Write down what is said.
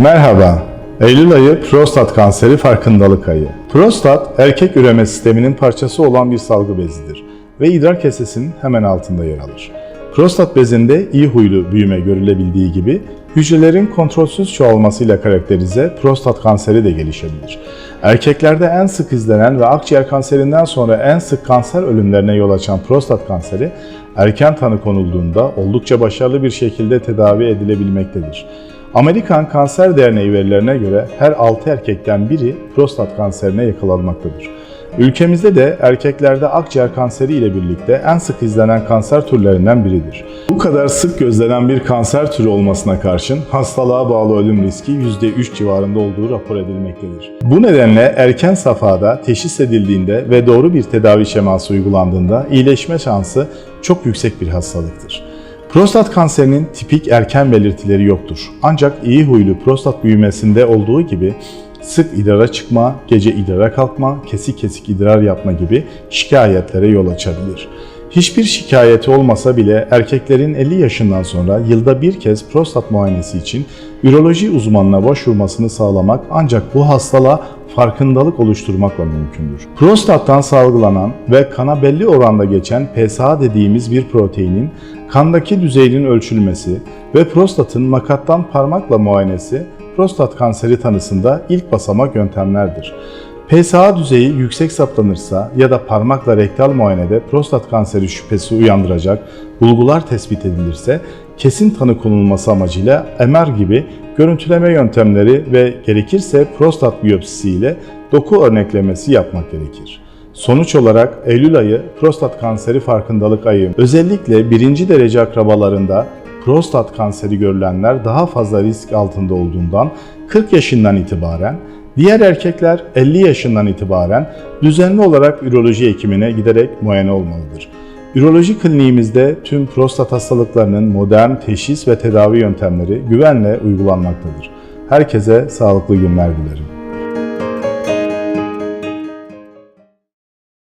Merhaba. Eylül ayı prostat kanseri farkındalık ayı. Prostat, erkek üreme sisteminin parçası olan bir salgı bezidir ve idrar kesesinin hemen altında yer alır. Prostat bezinde iyi huylu büyüme görülebildiği gibi hücrelerin kontrolsüz çoğalmasıyla karakterize prostat kanseri de gelişebilir. Erkeklerde en sık izlenen ve akciğer kanserinden sonra en sık kanser ölümlerine yol açan prostat kanseri erken tanı konulduğunda oldukça başarılı bir şekilde tedavi edilebilmektedir. Amerikan Kanser Derneği verilerine göre her 6 erkekten biri prostat kanserine yakalanmaktadır. Ülkemizde de erkeklerde akciğer kanseri ile birlikte en sık izlenen kanser türlerinden biridir. Bu kadar sık gözlenen bir kanser türü olmasına karşın hastalığa bağlı ölüm riski %3 civarında olduğu rapor edilmektedir. Bu nedenle erken safhada teşhis edildiğinde ve doğru bir tedavi şeması uygulandığında iyileşme şansı çok yüksek bir hastalıktır. Prostat kanserinin tipik erken belirtileri yoktur. Ancak iyi huylu prostat büyümesinde olduğu gibi sık idrara çıkma, gece idrara kalkma, kesik kesik idrar yapma gibi şikayetlere yol açabilir. Hiçbir şikayeti olmasa bile erkeklerin 50 yaşından sonra yılda bir kez prostat muayenesi için üroloji uzmanına başvurmasını sağlamak ancak bu hastalığa farkındalık oluşturmakla mümkündür. Prostattan salgılanan ve kana belli oranda geçen PSA dediğimiz bir proteinin kandaki düzeyinin ölçülmesi ve prostatın makattan parmakla muayenesi prostat kanseri tanısında ilk basamak yöntemlerdir. PSA düzeyi yüksek saptanırsa ya da parmakla rektal muayenede prostat kanseri şüphesi uyandıracak bulgular tespit edilirse kesin tanı konulması amacıyla MR gibi görüntüleme yöntemleri ve gerekirse prostat biyopsisi ile doku örneklemesi yapmak gerekir. Sonuç olarak Eylül ayı prostat kanseri farkındalık ayı. Özellikle birinci derece akrabalarında prostat kanseri görülenler daha fazla risk altında olduğundan 40 yaşından itibaren Diğer erkekler 50 yaşından itibaren düzenli olarak üroloji hekimine giderek muayene olmalıdır. Üroloji kliniğimizde tüm prostat hastalıklarının modern teşhis ve tedavi yöntemleri güvenle uygulanmaktadır. Herkese sağlıklı günler dilerim.